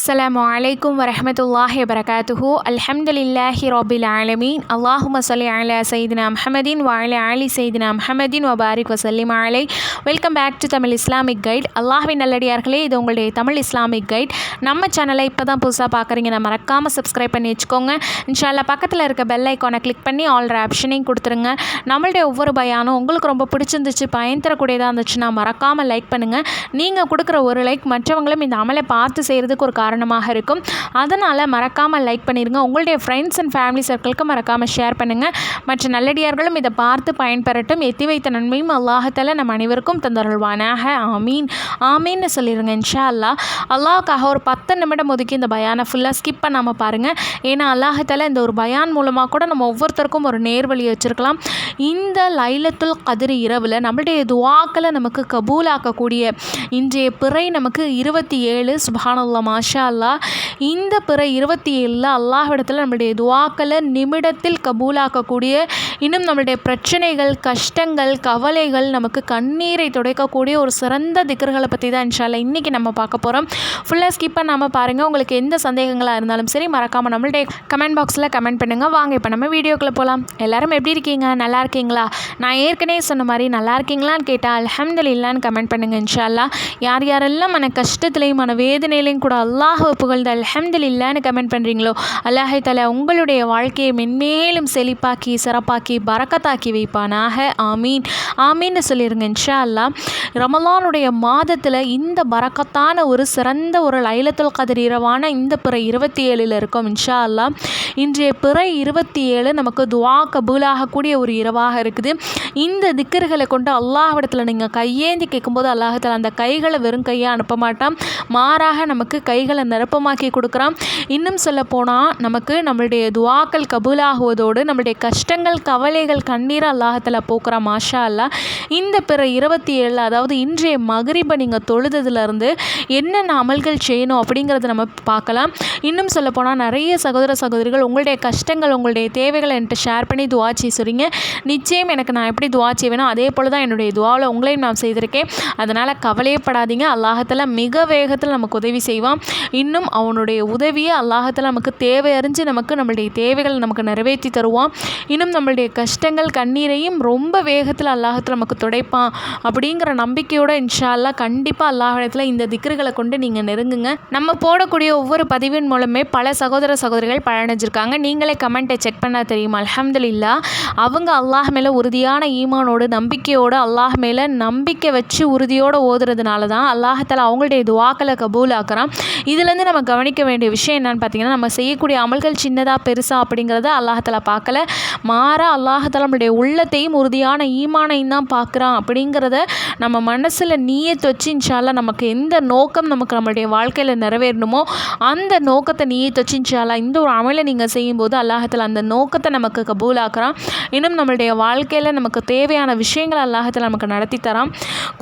அஸ்லாம் வலைக்கம் வரமத்துல்லாஹி வரகாத்துஹு அல்ஹம்துலில்லாஹி ரபில் ஆலமீன் அல்லாஹும சலி அலா சைதினா அஹமதின் வாழ அலி சைதினா அஹமதின் வபாரிக் வசல்லிம் அலை welcome back to Tamil Islamic guide அல்லாஹின் நல்லடியார்களே இது உங்களுடைய தமிழ் இஸ்லாமிக் கைட் நம்ம சேனலை இப்போ தான் புதுசாக பார்க்குறீங்க நான் மறக்காமல் சப்ஸ்கிரைப் பண்ணி வச்சுக்கோங்க. இன்ஷால்லா பக்கத்தில் இருக்க பெல் ஐக்கானை கிளிக் பண்ணி ஆல்ர ஆப்ஷனையும் கொடுத்துருங்க. நம்மளுடைய ஒவ்வொரு பயானும் உங்களுக்கு ரொம்ப பிடிச்சிருந்துச்சு பயன்தரக்கூடியதாக இருந்துச்சுன்னா மறக்காமல் லைக் பண்ணுங்கள் நீங்கள் கொடுக்குற ஒரு லைக் மற்றவங்களும் இந்த அமலை பார்த்து செய்கிறதுக்கு ஒரு காரணம் காரணமாக இருக்கும். அதனால் மறக்காமல் லைக் பண்ணிடுங்க உங்களுடைய ஃப்ரெண்ட்ஸ் அண்ட் ஃபேமிலி சர்க்கிளுக்கு மறக்காமல் ஷேர் பண்ணுங்கள் மற்ற நல்லடியார்களும் இதை பார்த்து பயன்பெறட்டும். எத்தி வைத்த நன்மையும் அல்லாஹத்தில் நம் அனைவருக்கும் தந்தருள்வானாக. ஆமீன். ஆமீன்னு சொல்லிடுங்க இன்ஷா அல்லா அல்லாஹ்க்காக ஒரு பத்து நிமிடம் ஒதுக்கி இந்த பயானை ஃபுல்லாக ஸ்கிப் பண்ணாமல் பாருங்கள் ஏன்னா அல்லாஹத்தில் இந்த ஒரு பயான் மூலமாக கூட நம்ம ஒவ்வொருத்தருக்கும் ஒரு நேர்வழி வச்சுருக்கலாம். இந்த லைலத்துல் கதிர் இரவில் நம்மளுடைய துவாக்களை நமக்கு கபூலாக்கக்கூடிய இன்றைய பிறை நமக்கு இருபத்தி ஏழு. சுபானுல்லா மாஷா அல்லா இந்த பிற இருபத்தி ஏழில் அல்லாஹ்விடத்தில் நம்மளுடைய துவாக்களை நிமிடத்தில் கபூலாக்கக்கூடிய இன்னும் நம்மளுடைய பிரச்சனைகள் கஷ்டங்கள் கவலைகள் நமக்கு கண்ணீரை துடைக்கக்கூடிய ஒரு சிறந்த திக்கர்களை பற்றி தான் இன்ஷால்லா இன்றைக்கி நம்ம பார்க்க போகிறோம் ஃபுல்லாக ஸ்கிப் பண்ணாமல் பாருங்கள் உங்களுக்கு எந்த சந்தேகங்களாக இருந்தாலும் சரி மறக்காமல் நம்மளுடைய கமெண்ட் பாக்ஸில் கமெண்ட் பண்ணுங்கள் வாங்க இப்போ நம்ம வீடியோக்குள்ளே போகலாம் எல்லோரும் எப்படி இருக்கீங்க? நல்லா இருக்கீங்களா? நான் ஏற்கனவே சொன்ன மாதிரி நல்லா இருக்கீங்களான்னு கேட்டால் அல்ஹம்துலில்லான்னு கமெண்ட் பண்ணுங்கள் இன்ஷால்லா யார் யாரெல்லாம் மன கஷ்டத்துலேயும் மன வேதனையிலையும் கூட அல்லாஹ் புகழ்ந்து அல்ஹம்துலில்லான்னு கமெண்ட் பண்ணுறீங்களோ அல்லாஹை தலா உங்களுடைய வாழ்க்கையை மென்மேலும் செழிப்பாக்கி சிறப்பாக்கி பறக்கத்தாக்கி வைப்பானாக. ஆமீன். ஆமீன்னு சொல்லிடுங்க இன்ஷா அல்லா ரமலானுடைய மாதத்தில் இந்த பறக்கத்தான ஒரு சிறந்த ஒரு லைலத்துல் கதிர் இரவான இந்த பிறை இருபத்தி ஏழில் இருக்கும் இன்ஷா அல்லா இன்றைய பிறை இருபத்தி ஏழு நமக்கு துவா கபூலாகக்கூடிய ஒரு இரவாக இருக்குது. இந்த திக்கர்களை கொண்டு அல்லாஹிடத்தில் நீங்கள் கையேந்தி கேட்கும்போது அல்லாஹத்தில் அந்த கைகளை வெறும் கையாக அனுப்ப மாட்டான். மாறாக நமக்கு கைகளை நிரப்பமாக்கி கொடுக்குறான். இன்னும் சொல்ல போனால் நமக்கு நம்மளுடைய துவாக்கள் கபூலாகுவதோடு நம்மளுடைய கஷ்டங்கள் கவலைகள் கண்ணீர் அல்லாஹத்தில் போக்குற மாஷா அல்லா இந்த பிற இருபத்தி ஏழு அதாவது இன்றைய மகரிப்பை நீங்கள் தொழுதுலேருந்து என்னென்ன அமல்கள் செய்யணும் அப்படிங்கிறத நம்ம பார்க்கலாம். இன்னும் சொல்ல போனால் நிறைய சகோதர சகோதரிகள் உங்களுடைய கஷ்டங்கள் உங்களுடைய தேவைகளை என்கிட்ட ஷேர் பண்ணி துவா செய்ய நிச்சயம் எனக்கு நான் எப்படி துவா செய்வேனோ அதே போல் தான் என்னுடைய துவாவில் உங்களையும் நான் செய்திருக்கேன். அதனால் கவலையப்படாதீங்க. அல்லாஹத்தில் மிக வேகத்தில் நமக்கு உதவி செய்வான். இன்னும் அவனுடைய உதவியை அல்லாஹத்தில் நமக்கு தேவை அறிஞ்சு நமக்கு நம்மளுடைய தேவைகளை நமக்கு நிறைவேற்றி தருவான். இன்னும் நம்மளுடைய கஷ்டங்கள் கண்ணீரையும் ரொம்ப வேகத்தில் அல்லாஹத்தில் நமக்கு துடைப்பான் அப்படிங்கிற நம்பிக்கையோட இன்ஷா அல்லா கண்டிப்பாக அல்லாஹிடத்தில் இந்த திக்ருகளை கொண்டு நீங்கள் நெருங்குங்க. நம்ம போடக்கூடிய ஒவ்வொரு பதிவின் மூலமே பல சகோதர சகோதரிகள் பலனடைஞ்சிருக்காங்க நீங்களே கமெண்ட்டை செக் பண்ணால் தெரியுமா? அல்ஹம்துலில்லா. அவங்க அல்லாஹ் மேலே உறுதியான ஈமானோடு நம்பிக்கையோடு அல்லாஹ் மேலே நம்பிக்கை வச்சு உறுதியோடு ஓதுறதுனால தான் அல்லாஹத்தால் அவங்களுடைய துவாக்களை கபூலாக்குறான். இது இதுலேருந்து நம்ம கவனிக்க வேண்டிய விஷயம் என்னென்னு பார்த்தீங்கன்னா நம்ம செய்யக்கூடிய அமல்கள் சின்னதாக பெருசாக அப்படிங்கிறத அல்லாஹத்தில் பார்க்கல. மாற அல்லாஹத்தில் நம்மளுடைய உள்ளத்தையும் உறுதியான ஈமானையும் தான் பார்க்குறான் அப்படிங்கிறத நம்ம மனசில் நீயத்து வச்சு இன்ஷால்லா நமக்கு எந்த நோக்கம் நமக்கு நம்மளுடைய வாழ்க்கையில் நிறைவேறணுமோ அந்த நோக்கத்தை நீயத்து வச்சு இன்ஷால்லா இந்த ஒரு அமலை நீங்கள் செய்யும்போது அல்லாஹத்தில் அந்த நோக்கத்தை நமக்கு கபூலாக்குறான். இன்னும் நம்மளுடைய வாழ்க்கையில் நமக்கு தேவையான விஷயங்களை அல்லாஹத்தில் நமக்கு நடத்தி தரான்.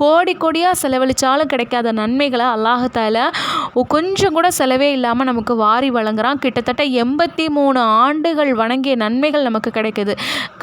கோடி கோடியாக செலவழித்தாலும் கிடைக்காத நன்மைகளை அல்லாஹத்தால கொஞ்சம் கூட செலவே இல்லாமல் நமக்கு வாரி வழங்குறான். கிட்டத்தட்ட எண்பத்தி மூணு ஆண்டுகள் வணங்கிய நன்மைகள் நமக்கு கிடைக்குது.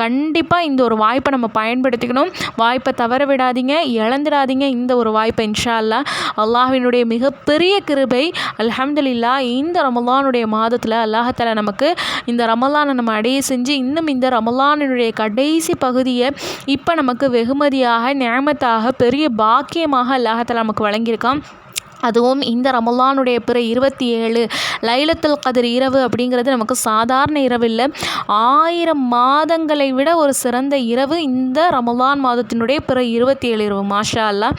கண்டிப்பாக இந்த ஒரு வாய்ப்பை நம்ம பயன்படுத்திக்கணும். வாய்ப்பை தவற விடாதீங்க இழந்துடாதீங்க இந்த ஒரு வாய்ப்பை இன்ஷா அல்லா அல்லாஹினுடைய மிகப்பெரிய கிருபை அலமதுல்லா இந்த ரமலானுடைய மாதத்தில் அல்லாஹத்தால நமக்கு இந்த ரமலானை நம்ம அடைய செஞ்சு இன்னும் இந்த ரமலானினுடைய கடைசி பகுதியை இப்போ நமக்கு வெகுமதியாக நியமத்தாக பெரிய பாக்கியமாக அல்லாஹத்தால நமக்கு வழங்கியிருக்கான். அதுவும் இந்த ரமலானுடைய பிற இருபத்தி ஏழு லைலத்துல் கதிர் இரவு அப்படிங்கிறது நமக்கு சாதாரண இரவு இல்லை ஆயிரம் மாதங்களை விட ஒரு சிறந்த இரவு இந்த ரமலான் மாதத்தினுடைய பிற இருபத்தி ஏழு இரவு. மாஷா அல்லா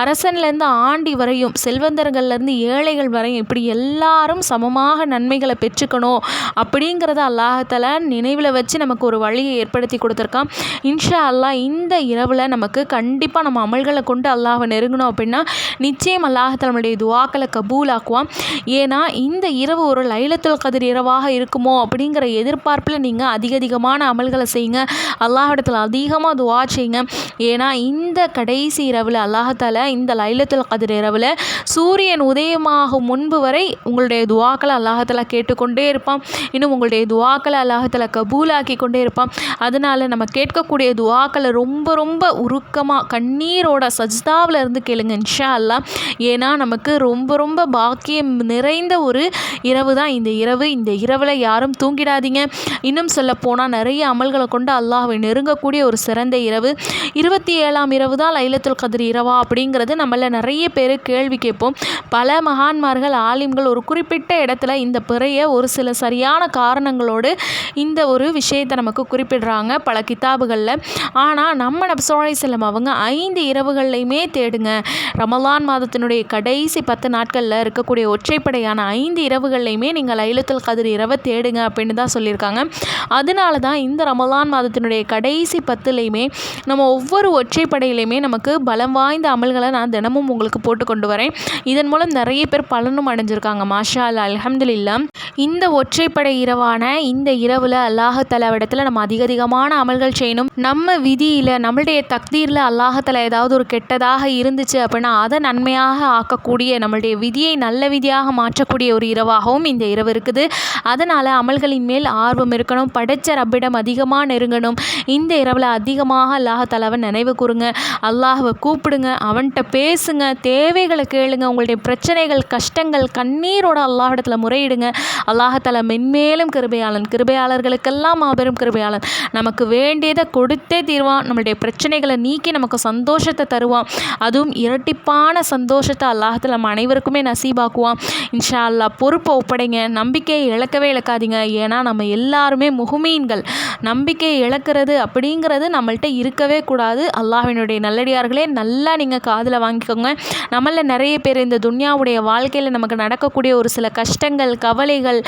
அரசன்லேருந்து ஆண்டி வரையும் செல்வந்தர்கள்லேருந்து ஏழைகள் வரையும் இப்படி எல்லாரும் சமமாக நன்மைகளை பெற்றுக்கணும் அப்படிங்கிறத அல்லாஹத்தால நினைவில் வச்சு நமக்கு ஒரு வழியை ஏற்படுத்தி கொடுத்துருக்கான். இன்ஷா அல்லா இந்த இரவில் நமக்கு கண்டிப்பாக நம்ம அமல்களை கொண்டு அல்லாஹை நெருங்கணும் அப்படின்னா நிச்சயம் அல்லாஹத்தால நம்மளுடைய துவாக்களை கபூலாக்குவான். ஏன்னா இந்த இரவு ஒரு லைலத்துல் கதிர் இரவாக இருக்குமோ அப்படிங்கிற எதிர்பார்ப்பில் நீங்கள் அதிக அதிகமான அமல்களை செய்யுங்க. அல்லாஹிடத்தில் அதிகமாக துவா செய்யுங்க. ஏன்னா இந்த கடைசி இரவில் அல்லாஹால இந்த லைலத்துல் கதிர் இரவில் சூரியன் உதயமாகும் முன்பு வரை உங்களுடைய துவாக்களை அல்லாஹால கேட்டுக்கொண்டே இருப்பான். இன்னும் உங்களுடைய துவாக்களை அல்லாஹால கபூலாக்கி கொண்டே இருப்பான். அதனால் நம்ம கேட்கக்கூடிய துவாக்களை ரொம்ப ரொம்ப உருக்கமாக கண்ணீரோட சஜ்தாவில் இருந்து கேளுங்க இன்ஷா அல்லா ஏன்னா நம்ம நமக்கு ரொம்ப ரொம்ப பாக்கியம் நிறைந்த ஒரு இரவு தான் இந்த இரவு. இந்த இரவில் யாரும் தூங்கிடாதீங்க. இன்னும் சொல்ல போனால் நிறைய அமல்களை கொண்டு அல்லாஹை நெருங்கக்கூடிய ஒரு சிறந்த இரவு. இருபத்தி ஏழாம் இரவு தான் லைலத்துல் கதிர் இரவா அப்படிங்கிறது நம்மள நிறைய பேர் கேள்வி கேட்போம். பல மகான்மார்கள் ஆலிம்கள் ஒரு குறிப்பிட்ட இடத்துல இந்த பிறைய ஒரு சில சரியான காரணங்களோடு இந்த ஒரு விஷயத்தை நமக்கு குறிப்பிடுறாங்க பல கிதாபுகளில். ஆனால் நம்ம நப்சோலை செல்லம் அவங்க ஐந்து இரவுகள்லையுமே தேடுங்க. ரமலான் மாதத்தினுடைய கடை கடைசி பத்து நாட்களில் இருக்கக்கூடிய ஒற்றைப்படையான ஐந்து இரவுகள்லையுமே நீங்கள் லைலத்துல் கதிர் இரவை தேடுங்க அப்படின்னு தான் சொல்லியிருக்காங்க. அதனால தான் இந்த ரமலான் மாதத்தினுடைய கடைசி பத்துலேயுமே நம்ம ஒவ்வொரு ஒற்றைப்படையிலையுமே நமக்கு பலம் வாய்ந்த அமல்களை நான் தினமும் உங்களுக்கு போட்டு கொண்டு வரேன். இதன் மூலம் நிறைய பேர் பலனும் அடைஞ்சிருக்காங்க. மாஷா அல்லா அல்ஹம்துலில்லா இந்த ஒற்றைப்படை இரவான இந்த இரவில் அல்லாஹலவிடத்தில் நம்ம அதிக அதிகமான அமல்கள் செய்யணும். நம்ம விதியில் நம்மளுடைய தக்தீரில் அல்லாஹத்தலா ஏதாவது ஒரு கெட்டதாக இருந்துச்சு அப்படின்னா அதை நன்மையாக ஆக்கக்கூடிய நம்மளுடைய விதியை நல்ல விதியாக மாற்றக்கூடிய ஒரு இரவாகவும் இந்த இரவு இருக்குது. அதனால் அமல்களின் மேல் ஆர்வம் இருக்கணும். படைச்ச ரப்பிடம் அதிகமாக நெருங்கணும். இந்த இரவில் அதிகமாக அல்லாஹத்தாலாவை நினைவு கூறுங்க. அல்லாஹவை கூப்பிடுங்க. அவன்கிட்ட பேசுங்க. தேவைகளை கேளுங்க. உங்களுடைய பிரச்சனைகள் கஷ்டங்கள் கண்ணீரோட அல்லாஹிடத்தில் முறையிடுங்க. அல்லாஹால மென்மேலும் கிருபையாளன். கிருபையாளர்களுக்கெல்லாம் மாபெரும் கிருபையாளன். நமக்கு வேண்டியதை கொடுத்தே தீர்வான். நம்மளுடைய பிரச்சனைகளை நீக்கி நமக்கு சந்தோஷத்தை தருவான். அதுவும் இரட்டிப்பான சந்தோஷத்தை அல்லாஹ் அல்லாஹத்தில் நம்ம அனைவருக்குமே நசீபாக்குவான் இன்ஷா அல்லாஹ் பொறுப்பை ஒப்படைங்க. நம்பிக்கையை இழக்கவே இழக்காதீங்க. ஏன்னா நம்ம எல்லாருமே முகுமீன்கள் நம்பிக்கையை இழக்கிறது அப்படிங்கிறது நம்மள்கிட்ட இருக்கவே கூடாது. அல்லாஹினுடைய நல்லடியார்களே நல்லா நீங்கள் காதில் வாங்கிக்கோங்க. நம்மள நிறைய பேர் இந்த துன்யாவுடைய வாழ்க்கையில் நமக்கு நடக்கக்கூடிய ஒரு சில கஷ்டங்கள் கவலைகள்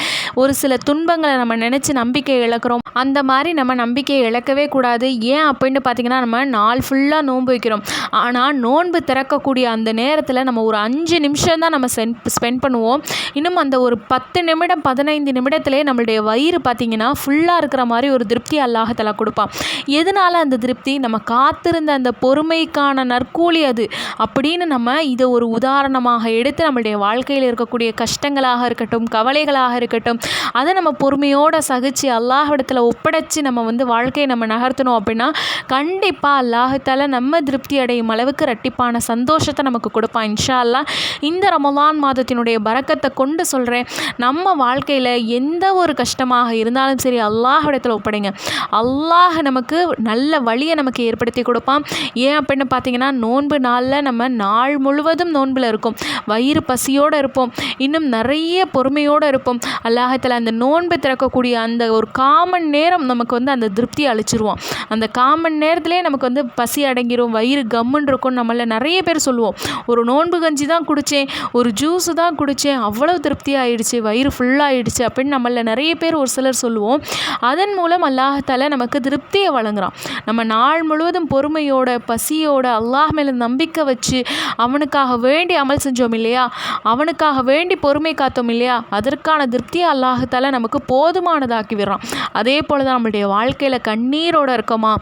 ஒரு சில துன்பங்களை நம்ம நினச்சி நம்பிக்கை இழக்கிறோம். அந்த மாதிரி நம்ம நம்பிக்கையை இழக்கவே கூடாது. ஏன் அப்படின்னு பார்த்தீங்கன்னா நம்ம நாள் ஃபுல்லாக நோன்பு வைக்கிறோம். ஆனால் நோன்பு திறக்கக்கூடிய அந்த நேரத்தில் நம்ம ஒரு அஞ்சு நிமிஷம் தான் நம்ம சென் ஸ்பெண்ட் பண்ணுவோம். இன்னும் அந்த ஒரு பத்து நிமிடம் பதினைந்து நிமிடத்துலேயே நம்மளுடைய வயிறு பார்த்திங்கன்னா ஃபுல்லாக இருக்கிற மாதிரி ஒரு திருப்தி அல்லாஹத்தலா கொடுப்பான். எதனால் அந்த திருப்தி? நம்ம காத்திருந்த அந்த பொறுமைக்கான நற்கூலி அது. அப்படின்னு நம்ம இதை ஒரு உதாரணமாக எடுத்து நம்மளுடைய வாழ்க்கையில் இருக்கக்கூடிய கஷ்டங்களாக இருக்கட்டும் கவலைகளாக இருக்கட்டும் அதை நம்ம பொறுமையோடு சகிச்சு அல்லாஹிடத்தில் ஒப்படைச்சு நம்ம வந்து வாழ்க்கையை நம்ம நகர்த்தணும் அப்படின்னா கண்டிப்பாக அல்லாஹத்தால் நம்ம திருப்தி அடையும் அளவுக்கு ரெட்டிப்பான சந்தோஷத்தை நமக்கு கொடுப்பான். இன்ஷா அல்லா இந்த ரமலான் மாதத்தினுடைய பறக்கத்தை கொண்டு சொல்கிறேன் நம்ம வாழ்க்கையில் எந்த ஒரு கஷ்டமாக இருந்தாலும் சரி அல்லாஹிடத்தில் ஒப்படைங்க. அல்லாஹ் நமக்கு நல்ல வழியை நமக்கு ஏற்படுத்தி கொடுப்பான். ஏன் அப்படின்னு பார்த்தீங்கன்னா நோன்பு நாளில் நம்ம நாள் முழுவதும் நோன்பில் இருக்கும் வயிறு பசியோடு இருப்போம். இன்னும் நிறைய பொறுமையோடு இருப்போம். அல்லாஹத்தில் அந்த நோன்பு திறக்கக்கூடிய அந்த ஒரு காமன் நேரம் நமக்கு வந்து அந்த திருப்தி அழிச்சிருவோம் அந்த காமன் நேரத்திலே நமக்கு வந்து பசி அடங்கிடும் வயிறு கம்முன்னு இருக்கும் நம்மள நிறைய பேர் சொல்லுவோம். ஒரு நோன்பு கஞ்சி தான் குடித்தேன் ஒரு ஜூஸு தான் குடித்தேன் அவ்வளோ திருப்தி ஆயிடுச்சு. வயிறு ஃபுல்லாகிடுச்சு அப்படின்னு நம்மள நிறைய பேர் ஒரு சிலர் சொல்லுவோம். அதன் மூலம் அல்லாஹால நமக்கு திருப்தியை வழங்குறான். நம்ம நாள் முழுவதும் பொறுமையோட பசியோட அல்லாஹ் மேலே நம்பிக்கை வச்சு அவனுக்காக வேண்டி அமல் செஞ்சோம் இல்லையா? அவனுக்காக வேண்டி பொறுமை காத்தோம் இல்லையா? அதற்கான திருப்தியை அல்லாஹால நமக்கு போதுமானதாக்கி விடுறான். அதே போல் தான் நம்மளுடைய வாழ்க்கையில் கண்ணீரோடு இருக்கோமா?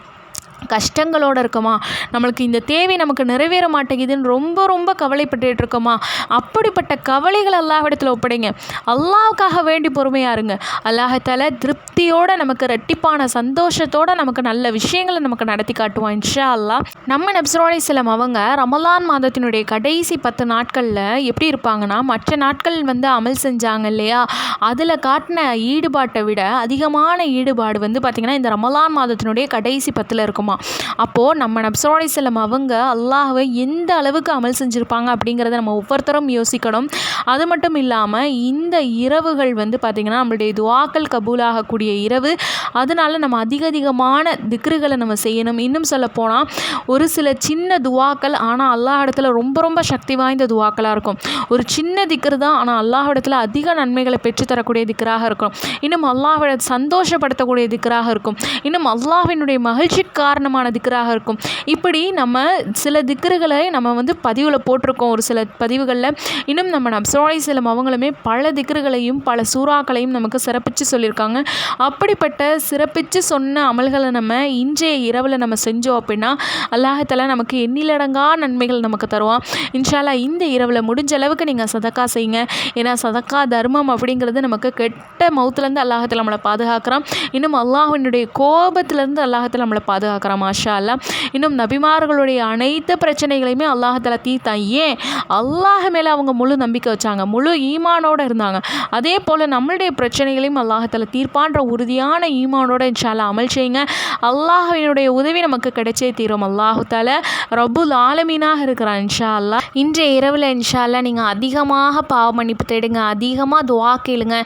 கஷ்டங்களோடு இருக்கோமா? நம்மளுக்கு இந்த தேவை நமக்கு நிறைவேற மாட்டேங்குதுன்னு ரொம்ப ரொம்ப கவலைப்பட்டுட்டு இருக்கோமா? அப்படிப்பட்ட கவலைகள் அல்லாஹிடத்தில் ஒப்படைங்க. அல்லாவுக்காக வேண்டி பொறுமையாக இருங்க. அல்லாஹத்தால் திருப்தியோடு நமக்கு ரெட்டிப்பான சந்தோஷத்தோடு நமக்கு நல்ல விஷயங்களை நமக்கு நடத்தி காட்டுவான் இன்ஷா அல்லாஹ் நம்ம நப்சரோலை சிலம் அவங்க ரமலான் மாதத்தினுடைய கடைசி பத்து நாட்களில் எப்படி இருப்பாங்கன்னா மற்ற நாட்கள் வந்து அமல் செஞ்சாங்க இல்லையா? அதில் காட்டின ஈடுபாட்டை விட அதிகமான ஈடுபாடு வந்து பார்த்திங்கன்னா இந்த ரமலான் மாதத்தினுடைய கடைசி பத்தில் இருக்கும்? அப்போது நம்ம நப்சரோலை செல்லம் அவங்க அல்லாஹை எந்த அளவுக்கு அமல் செஞ்சுருப்பாங்க அப்படிங்கிறத நம்ம ஒவ்வொருத்தரும் யோசிக்கணும். அது மட்டும் இல்லாமல் இந்த இரவுகள் வந்து பார்த்திங்கன்னா நம்மளுடைய துவாக்கள் கபூலாகக்கூடிய இரவு. அதனால நம்ம அதிக அதிகமான திக்ருகளை நம்ம செய்யணும். இன்னும் சொல்லப்போனால் ஒரு சில சின்ன துவாக்கள் ஆனால் அல்லாஹ் இடத்துல ரொம்ப ரொம்ப சக்தி வாய்ந்த துவாக்களாக இருக்கும். ஒரு சின்ன திக்ரு தான் ஆனால் அல்லாஹ் இடத்துல அதிக நன்மைகளை பெற்றுத்தரக்கூடிய திக்ராக இருக்கும். இன்னும் அல்லாஹ்வை சந்தோஷப்படுத்தக்கூடிய திக்ராக இருக்கும். இன்னும் அல்லாஹ்வினுடைய மகிழ்ச்சிக்கார காரணமான திக்கராக இருக்கும். இப்படி நம்ம சில திக்கர்களை நம்ம வந்து பதிவில் போட்டிருக்கோம். ஒரு சில பதிவுகளில் இன்னும் நம்ம நப்சோலை செல்லம் அவங்களுமே பல திக்கர்களையும் பல சூறாக்களையும் நமக்கு சிறப்பித்து சொல்லியிருக்காங்க. அப்படிப்பட்ட சிறப்பித்து சொன்ன அமல்களை நம்ம இன்றைய இரவில் நம்ம செஞ்சோம் அப்படின்னா அல்லாஹத்தில் நமக்கு எண்ணிலடங்கா நன்மைகள் நமக்கு தருவான் இன்ஷால்லா இந்த இரவில் முடிஞ்ச அளவுக்கு நீங்கள் சதக்கா செய்யுங்க. ஏன்னா சதக்கா தர்மம் அப்படிங்கிறது நமக்கு கெட்ட மௌத்துலேருந்து அல்லாஹத்தில் நம்மளை பாதுகாக்கிறான். இன்னும் அல்லாஹினுடைய கோபத்திலேருந்து அல்லாஹத்தில் நம்மளை பாதுகாக்கிறான். பார்க்குறோம் மாஷா அல்லா இன்னும் நபிமார்களுடைய அனைத்து பிரச்சனைகளையுமே அல்லாஹால தீர்த்தான். ஏன்? அல்லாஹ் மேலே அவங்க முழு நம்பிக்கை வச்சாங்க முழு ஈமானோடு இருந்தாங்க. அதே போல் நம்மளுடைய பிரச்சனைகளையும் அல்லாஹால தீர்ப்பான்ற உறுதியான ஈமானோட இன்ஷால்லா அமல் செய்யுங்க. அல்லாஹினுடைய உதவி நமக்கு கிடைச்சே தீரும். அல்லாஹு ரபுல் ஆலமீனாக இருக்கிறான் இன்ஷா அல்லா இன்றைய இரவில் இன்ஷா அல்லா நீங்கள் அதிகமாக பாவ மன்னிப்பு தேடுங்க அதிகமாக துவா கேளுங்க.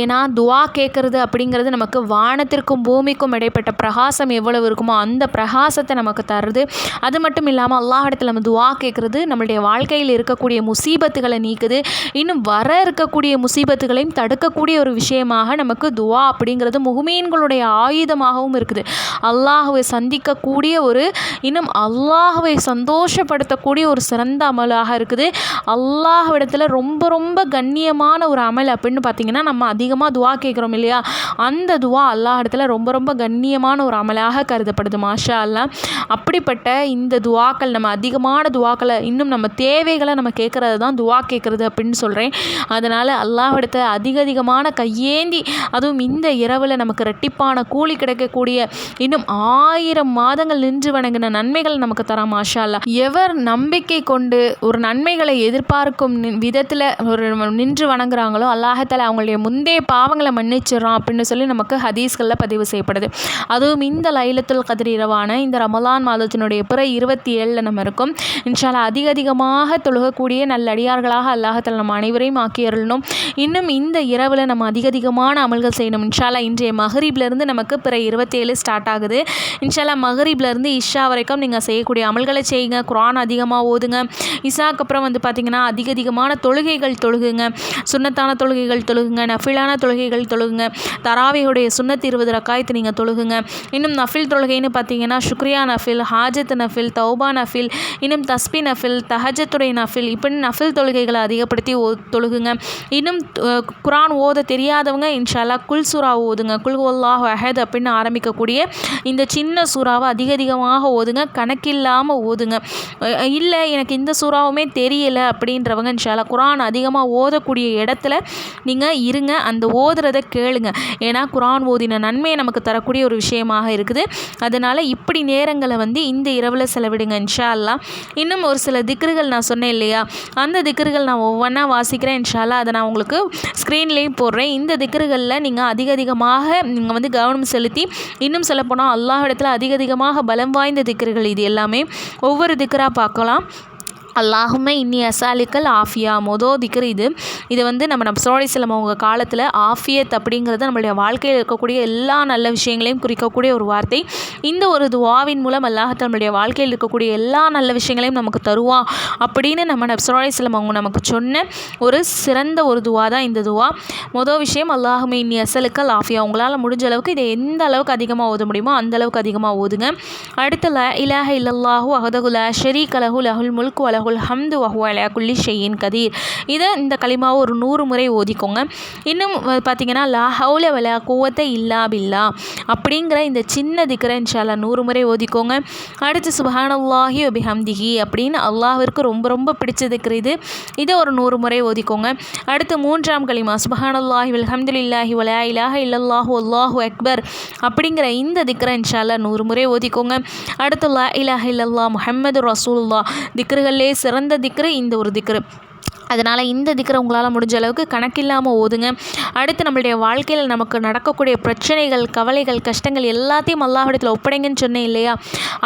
ஏன்னா துவா கேட்குறது அப்படிங்கிறது நமக்கு வானத்திற்கும் பூமிக்கும் இடைப்பட்ட பிரகாசம் எவ்வளவு இருக்குமோ அந்த பிரகாசத்தை நமக்கு தருது. அது மட்டும் இல்லாமல் அல்லாஹிடத்தில் நம்ம துவா கேட்குறது நம்மளுடைய வாழ்க்கையில் இருக்கக்கூடிய முசீபத்துகளை நீக்குது. இன்னும் வர இருக்கக்கூடிய முசீபத்துகளையும் தடுக்கக்கூடிய ஒரு விஷயமாக நமக்கு துவா அப்படிங்கிறது முகுமீன்களுடைய ஆயுதமாகவும் இருக்குது. அல்லாஹுவை சந்திக்கக்கூடிய ஒரு இன்னும் அல்லாஹுவை சந்தோஷப்படுத்தக்கூடிய ஒரு சிறந்த அமலாக இருக்குது. அல்லாஹ்விடத்தில் ரொம்ப ரொம்ப கண்ணியமான ஒரு அமல் அப்படின்னு பார்த்தீங்கன்னா நம்ம அதிகமாக துவா கேட்குறோம் இல்லையா? அந்த துவா அல்லாஹ் இடத்துல ரொம்ப ரொம்ப கண்ணியமான ஒரு அமலாக கருதப்படுது மாஷ் அல்லா அப்படிப்பட்ட இந்த துவாக்கள் நம்ம அதிகமான துவாக்களை இன்னும் நம்ம தேவைகளை நம்ம கேட்குறது தான் துவா கேட்குறது அப்படின்னு சொல்கிறேன் அதனால் அல்லாஹ்விடத்தை அதிக அதிகமான கையேந்தி அதுவும் இந்த இரவில் நமக்கு ரெட்டிப்பான கூலி கிடைக்கக்கூடிய இன்னும் ஆயிரம் மாதங்கள் நின்று வணங்கின நன்மைகள் நமக்கு தரா மாஷா எவர் நம்பிக்கை கொண்டு ஒரு நன்மைகளை எதிர்பார்க்கும் விதத்தில் ஒரு நின்று வணங்குறாங்களோ அல்லாஹத்தில் அவங்களுடைய முந்தைய பாவங்களை மன்னிச்சிடறான் அப்படின்னு சொல்லி நமக்கு ஹதீஸ்களில் பதிவு செய்யப்படுது. அதுவும் இந்த லைலத்துல் கதிர் இரவான இந்த ரமலான் மாதத்தினுடைய பிற இருபத்தி ஏழில் நம்ம இருக்கும். இன்ஷால்லா அதிக அதிகமாக தொழுகக்கூடிய நல்லடியார்களாக அல்லாஹத்தில் நம்ம அனைவரையும் ஆக்கி இன்னும் இந்த இரவில் நம்ம அதிக அதிகமான அமல்கள் செய்யணும். இன்ஷால்லா இன்றைய மஹரீப்லேருந்து நமக்கு பிற இருபத்தேழு ஸ்டார்ட் ஆகுது. இன்ஷால்லா மஹரீப்லேருந்து இஷா வரைக்கும் நீங்கள் செய்யக்கூடிய அமல்களை செய்யுங்க. குரான் அதிகமாக ஓதுங்க. இசாக்கு அப்புறம் வந்து பார்த்திங்கன்னா அதிக அதிகமான தொழுகைகள் தொழுகுங்க. சுண்ணத்தான தொழுகைகள் தொழுகுங்க. நஃபிலான தொழுகைகள் தொழுகுங்க. தராவியுடைய சுண்ணத்து இருபது ரக்காயத்தை நீங்கள் தொழுகுங்க. இன்னும் நஃபில் தொழுகைன்னு பார்த்தீங்கன்னா சுக்ரியா நஃபில் ஹாஜத் நஃபில் தௌபா நஃபில் இன்னும் தஸ்பி நஃபில் தஹஜத்துடைய நஃபில் இப்படி நஃபில் தொழுகைகளை அதிகப்படுத்தி ஓ தொழுகுங்க. இன்னும் குரான் ஓத தெரியாதவங்க இன்ஷால்லா குல் சூறா ஓதுங்க. குல் ஒல்லாஹ் அஹத் அப்படின்னு ஆரம்பிக்கக்கூடிய இந்த சின்ன சூறாவை அதிக அதிகமாக ஓதுங்க. கணக்கில்லாமல் ஓதுங்க. இல்லை எனக்கு இந்த சூறாவுமே தெரியல அப்படின்றவங்க இன்ஷால்லா குரான் அதிகமாக ஓதக்கூடிய இடத்துல நீங்கள் இருங்க. அந்த ஓதுறதை கேளுங்க. ஏன்னா குரான் ஓதின நன்மையை நமக்கு தரக்கூடிய ஒரு விஷயமாக இருக்குது. அதனால் இப்படி நேரங்களை வந்து இந்த இரவில் செலவிடுங்க இன்ஷா அல்லா இன்னும் ஒரு சில திக்ருகள் நான் சொன்னேன் இல்லையா? அந்த திக்ருகள் நான் ஒவ்வொன்றா வாசிக்கிறேன் இன்ஷால்லா அதை நான் உங்களுக்கு ஸ்க்ரீன்லேயும் போடுறேன். இந்த திக்ருகளில் நீங்கள் அதிக அதிகமாக நீங்கள் வந்து கவனம் செலுத்தி இன்னும் சொல்லப்போனால் அல்லாஹ் இடத்துல அதிக அதிகமாக பலம் வாய்ந்த திக்ருகள் இது எல்லாமே. ஒவ்வொரு திக்கராக பார்க்கலாம். அல்லாஹுமே இன்னி அசாலிக்கல் ஆஃபியா. மொதோ திக்ரு இது. இதை வந்து நம்ம நம்ம சோழிசலம் அவங்க காலத்தில் ஆஃபியத் அப்படிங்கிறது நம்மளுடைய வாழ்க்கையில் இருக்கக்கூடிய எல்லா நல்ல விஷயங்களையும் குறிக்கக்கூடிய ஒரு வார்த்தை. இந்த ஒரு துவாவின் மூலம் அல்லாஹ் நம்மளுடைய வாழ்க்கையில் இருக்கக்கூடிய எல்லா நல்ல விஷயங்களையும் நமக்கு தருவான் அப்படின்னு நம்ம நப்சரோலிஸ்லம் அவங்க நமக்கு சொன்ன ஒரு சிறந்த ஒரு துவா தான் இந்த துவா. மொதல் விஷயம் அல்லாஹுமே இன்னி அசலுக்கல் ஆஃபியா. உங்களால் முடிஞ்ச அளவுக்கு இதை எந்த அளவுக்கு அதிகமாக ஓத முடியுமோ அந்த அளவுக்கு அதிகமாக ஓதுங்க. அடுத்த ல இலாஹ இல்லல்லாஹு அஹதகுல ஷெரீக் அலஹுல் லஹுல் முல்கு அலஹு லஹுல் ஹம்து வஹுவலா குல்லி ஷெய்யின் கதீர். இதை இந்த களிமாவை ஒரு நூறு முறை ஓதிக்கோங்க. இன்னும் பார்த்தீங்கன்னா லா ஹவுல வலா குவத்தை இல்லா பில்லா அப்படிங்கிற இந்த சின்ன திக்கரை இன்ஷால்லா நூறு முறை ஓதிக்கோங்க. அடுத்து சுபஹானல்லாஹி அபிஹம்திஹி அப்படின்னு அல்லாஹிற்கு ரொம்ப ரொம்ப பிடிச்சதுக்கிற இது. இதை ஒரு நூறு முறை ஓதிக்கோங்க. அடுத்து மூன்றாம் களிமா சுபஹானல்லாஹி இல்லாஹி வலா இலாஹ இல்லல்லாஹு அல்லாஹு அக்பர் அப்படிங்கிற இந்த திக்கரை இன்ஷால்லா நூறு முறை ஓதிக்கோங்க. அடுத்து லா இலாஹ இல்லல்லா முஹம்மது ரசூல்லா திக்ருகளே சிறந்த திக்ரு இந்த ஒரு திக்ரு அதனால் இந்த திக்கரை உங்களால் முடிஞ்ச அளவுக்கு கணக்கில்லாமல் ஓதுங்க. அடுத்து நம்மளுடைய வாழ்க்கையில் நமக்கு நடக்கக்கூடிய பிரச்சனைகள் கவலைகள் கஷ்டங்கள் எல்லாத்தையும் அல்லாஹிடத்தில் ஒப்படைங்கன்னு சொன்னேன் இல்லையா?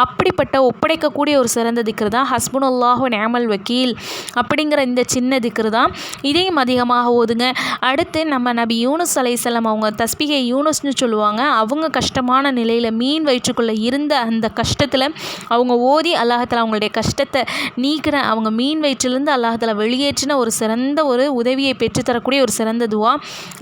அப்படிப்பட்ட ஒப்படைக்கக்கூடிய ஒரு சிறந்த திக்ரு தான் ஹஸ்புன் அல்லாஹோ நேமல் வக்கீல் அப்படிங்கிற இந்த சின்ன திக்ரு தான். இதையும் அதிகமாக ஓதுங்க. அடுத்து நம்ம நபி யூனுஸ் அலைசல்லாம் அவங்க தஸ்பிகை யூனுஸ்னு சொல்லுவாங்க. அவங்க கஷ்டமான நிலையில் மீன் வயிற்றுக்குள்ளே இருந்த அந்த கஷ்டத்தில் அவங்க ஓதி அல்லாஹத்தில் அவங்களுடைய கஷ்டத்தை நீக்கின அவங்க மீன் வயிற்றிலிருந்து அல்லாஹத்தில் வெளியேற்றின ஒரு சிறந்த ஒரு உதவியை பெற்றுத்தரக்கூடிய ஒரு சிறந்த துவா.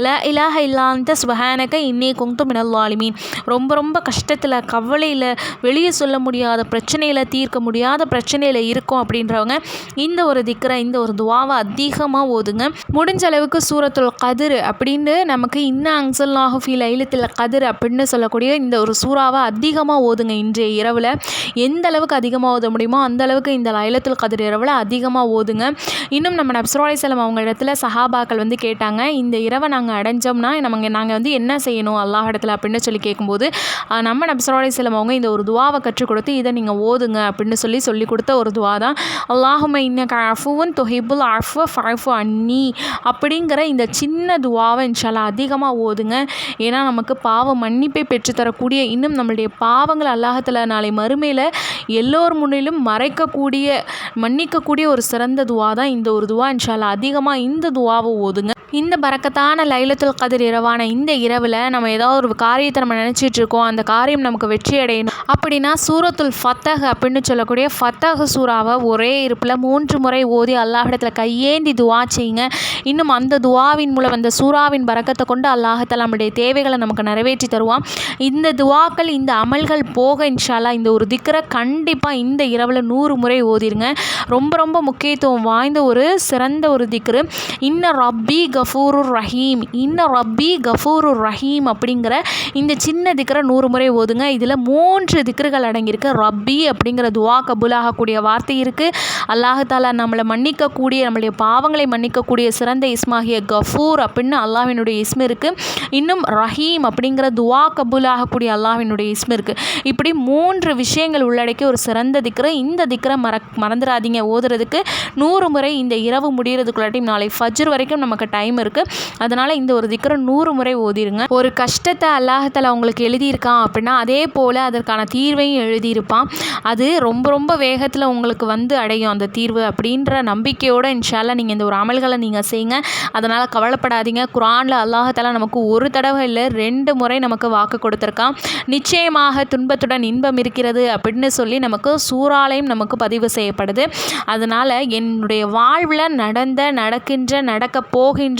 ல இலாஹ இல்லாந்த சுபஹானக இன்னே குங்து மினல்லாலிமீன் ரொம்ப ரொம்ப கஷ்டத்தில் கவலையில் வெளியே சொல்ல முடியாத பிரச்சனையில் தீர்க்க முடியாத பிரச்சனையில் இருக்கும் அப்படின்றவங்க இந்த ஒரு திக்கரை இந்த ஒரு துவாவை அதிகமாக ஓதுங்க. முடிஞ்ச அளவுக்கு சூரத்துல் கதிர் அப்படின்னு நமக்கு இன்னும் அங்சல்லாஹு ஃபி லைலத்தில் கதிர் அப்படின்னு சொல்லக்கூடிய இந்த ஒரு சூறாவை அதிகமாக ஓதுங்க இன்றைய இரவில். எந்த அளவுக்கு அதிகமாக ஓத முடியுமோ அந்த அளவுக்கு இந்த லைலத்தில் கதிர் இரவில் அதிகமாக ஓதுங்க. இன்னும் நம்ம நப்சரோ அவங்க இடத்துல சஹாபாக்கள் வந்து கேட்டாங்க இந்த இரவை நாங்கள் அடைஞ்சோம்னா நம்ம நாங்கள் வந்து என்ன செய்யணும் அல்லாஹ் இடத்துல அப்படின்னு சொல்லி கேட்கும்போது நம்ம நப்சரோ அலிஸ்லாம் அவங்க இந்த ஒரு துவாவை கற்றுக் கொடுத்து இதை நீங்கள் ஓதுங்க அப்படின்னு சொல்லி சொல்லி கொடுத்த ஒரு துவா தான். அல்லாஹும இன்ன அஃபுவன் தொஹிபுல் அஃபு ஃபஃபு அன்னி அப்படிங்கிற இந்த சின்ன துவாவை இன்ஷால்லா அதிகமாக ஓதுங்க. ஏன்னா நமக்கு பாவ மன்னிப்பை பெற்றுத்தரக்கூடிய இன்னும் நம்மளுடைய பாவங்கள் அல்லாஹத்தில் நாளை மறுமையில் எல்லோர் முன்னிலும் மறைக்கக்கூடிய மன்னிக்கக்கூடிய ஒரு சிறந்த துவா தான் இந்த ஒரு துவா. இன்ஷால்லா அதிகமாக இந்த துவாவை ஓதுங்க. இந்த பறக்கத்தான லைலத்துல் கதிர் இரவான இந்த இரவில் நம்ம ஏதாவது ஒரு காரியத்தை நம்ம நினச்சிட்டு இருக்கோம் அந்த காரியம் நமக்கு வெற்றி அடையணும் அப்படின்னா சூரத்துல் ஃபத்தஹ் அப்படின்னு சொல்லக்கூடிய ஃபத்தஹ் சூறாவை ஒரே இருப்பில் மூன்று முறை ஓதி அல்லாஹிடத்தில் கையேந்தி துவா செய்யுங்க. இன்னும் அந்த துவாவின் மூலம் அந்த சூறாவின் பறக்கத்தை கொண்டு அல்லாஹத்தில் நம்முடைய தேவைகளை நமக்கு நிறைவேற்றி தருவான். இந்த துவாக்கள் இந்த அமல்கள் போக இன்ஷாலா இந்த ஒரு திக்கரை கண்டிப்பாக இந்த இரவில் நூறு முறை ஓதிருங்க. ரொம்ப ரொம்ப முக்கியத்துவம் வாய்ந்த ஒரு சிறந்த ஒரு திக்ரு. இன்ன ரப்பி கஃபூருர் ரஹீம். இன்ன ரப்பி கஃபூருர் ரஹீம் அப்படிங்கிற இந்த சின்ன திக்கரை நூறு முறை ஓதுங்க. இதில் மூன்று திக்கர்கள் அடங்கியிருக்கு. ரப்பி அப்படிங்கிற துவா கபுலாகக்கூடிய வார்த்தை இருக்குது அல்லாஹாலா நம்மளை மன்னிக்கக்கூடிய நம்மளுடைய பாவங்களை மன்னிக்கக்கூடிய சிறந்த இஸ்மாகிய கஃபூர் அப்படின்னு அல்லாஹினுடைய இஸ்மு இருக்குது இன்னும் ரஹீம் அப்படிங்கிற துவா கபுலாகக்கூடிய அல்லாஹினுடைய இஸ்மு இருக்குது இப்படி மூன்று விஷயங்கள் உள்ளடக்கிய ஒரு சிறந்த திக்கரை இந்த திக்கரை மற மறந்துடாதீங்க ஓதுறதுக்கு நூறு முறை இந்த இரவு முடிகிறதுக்குள்ளாட்டி நாளை ஃபஜ்ர் வரைக்கும் நமக்கு டைம் டைம் இருக்குது அதனால் இந்த ஒரு திக்கரை நூறு முறை ஓதிருங்க. ஒரு கஷ்டத்தை அல்லாஹத்தில் அவங்களுக்கு எழுதியிருக்கான் அப்படின்னா அதே போல் அதற்கான தீர்வையும் எழுதியிருப்பான். அது ரொம்ப ரொம்ப வேகத்தில் உங்களுக்கு வந்து அடையும் அந்த தீர்வு அப்படின்ற நம்பிக்கையோடு இன்ஷால்லாம் நீங்கள் இந்த ஒரு அமல்களை நீங்கள் செய்யுங்க. அதனால் கவலைப்படாதீங்க. குரானில் அல்லாஹத்தால நமக்கு ஒரு தடவை இல்லை ரெண்டு முறை நமக்கு வாக்கு கொடுத்துருக்கான். நிச்சயமாக துன்பத்துடன் இன்பம் இருக்கிறது அப்படின்னு சொல்லி நமக்கு சூறாலையும் நமக்கு பதிவு செய்யப்படுது. அதனால் என்னுடைய வாழ்வில் நடந்த நடக்கின்ற நடக்க போகின்ற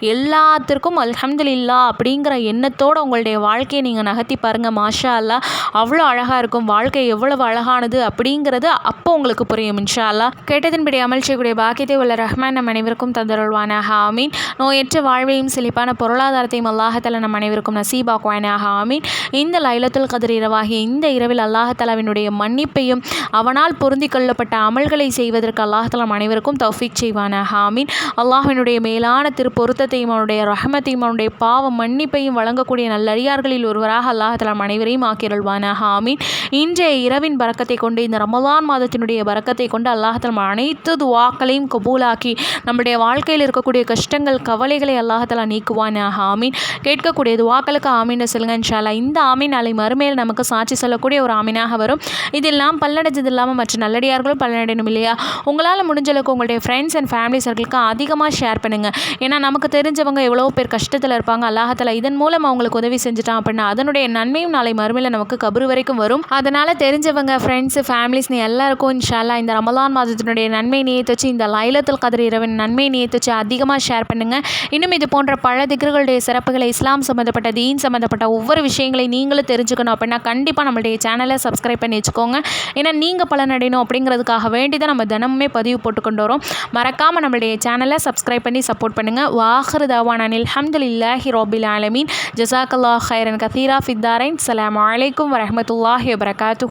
எல்லாத்திற்கும் அல்ஹம்துலில்லா அப்படிங்கிற எண்ணத்தோடு உங்களுடைய வாழ்க்கையை நீங்கள் நகர்த்தி பாருங்கள் மாஷா அல்லா அவ்வளோ அழகாக இருக்கும். வாழ்க்கை எவ்வளவு அழகானது அப்படிங்கிறது அப்போ உங்களுக்கு புரியும் இன்ஷா அல்லா கேட்டதின்படி அமல் செய்யக்கூடிய பாக்கியத்தை உள்ள ரஹ்மான் நம் அனைவருக்கும் தந்தருள்வானாக. ஆமீன். நோயற்ற வாழ்வையும் செழிப்பான பொருளாதாரத்தையும் அல்லாஹத்தல நம் அனைவருக்கும் நசீபாக்குவானாக. ஆமீன். இந்த லைலத்துல் கதிர் இரவாகிய இந்த இரவில் அல்லாஹத்தலாவினுடைய மன்னிப்பையும் அவனால் பொருந்தி கொள்ளப்பட்ட அமல்களை செய்வதற்கு அல்லாஹத்தலா அனைவருக்கும் தௌஃபிக் செய்வானாக. ஆமீன். அல்லாஹினுடைய மேலான திரு பொருத்தத்தையும் அவனுடைய ரஹமத்தையும் அவனுடைய பாவ மன்னிப்பையும் வழங்கக்கூடிய நல்லறியார்களில் ஒருவராக அல்லாஹலாம் அனைவரையும் ஆக்கியருள்வானாக ஆமீன். இன்றைய இரவின் பறக்கத்தை கொண்டு இந்த ரமலான் மாதத்தினுடைய பறக்கத்தை கொண்டு அல்லாஹலம் அனைத்து துவாக்களையும் கபூலாக்கி நம்முடைய வாழ்க்கையில் இருக்கக்கூடிய கஷ்டங்கள் கவலைகளை அல்லாஹலா நீக்குவானாக. ஆமீன். கேட்கக்கூடிய துவாக்களுக்கு ஆமீன் சொல்லுங்க. இன்ஷாலா இந்த ஆமீன் அலை மறுமையில் நமக்கு சாட்சி சொல்லக்கூடிய ஒரு ஆமீனாக வரும். இதெல்லாம் பல்லடைஞ்சது இல்லாமல் மற்ற நல்லடியார்களும் பல்லடையணும் இல்லையா? உங்களால் முடிஞ்சளவுக்கு உங்களுடைய ஃப்ரெண்ட்ஸ் அண்ட் ஃபேமிலி சர்க்கிளுக்கு அதிகமாக ஷேர் பண்ணுங்கள் ஏன்னா நமக்கு தெரிஞ்சவங்க எவ்வளோ பேர் கஷ்டத்தில் இருப்பாங்க. அல்லாஹத்தில் இதன் மூலம் அவங்களுக்கு உதவி செஞ்சுட்டான் அப்படின்னா அதனுடைய நன்மையும் நாளை மறுமையில் நமக்கு கபரு வரைக்கும் வரும். அதனால் தெரிஞ்சவங்க ஃப்ரெண்ட்ஸு ஃபேமிலிஸ்னு எல்லாருக்கும் இன்ஷால்லா இந்த ரமலான் மாதத்தினுடைய நன்மை நியத்து வச்சு இந்த லைலத்தில் கதிர் இரவின் நன்மை நியத்து வச்சு அதிகமாக ஷேர் பண்ணுங்கள் இன்னும் இது போன்ற பல திகர்களுடைய சிறப்புகளை இஸ்லாம் சம்மந்தப்பட்ட தீன் சம்மந்தப்பட்ட ஒவ்வொரு விஷயங்களை நீங்களும் தெரிஞ்சுக்கணும் அப்படின்னா கண்டிப்பாக நம்மளுடைய சேனலை சப்ஸ்கிரைப் பண்ணி வச்சுக்கோங்க. ஏன்னா நீங்கள் பலனடையணும் அப்படிங்கிறதுக்காக வேண்டி தான் நம்ம தினமுமே பதிவு போட்டுக்கொண்டு வரோம். மறக்காமல் நம்மளுடைய சேனலை சப்ஸ்கிரைப் பண்ணி சப்போர்ட் பண்ணுங்கள் வாஹர் தாவான் அனில் அஹமதுல்லாஹி ரோபில் ஆலமீன் ஜசாக்கல்லா ஹைரன் கதீரா ஃபித்தாரைன் அலாம் வலைக்கம் வரமத்துல்லாஹி வபரகாத்து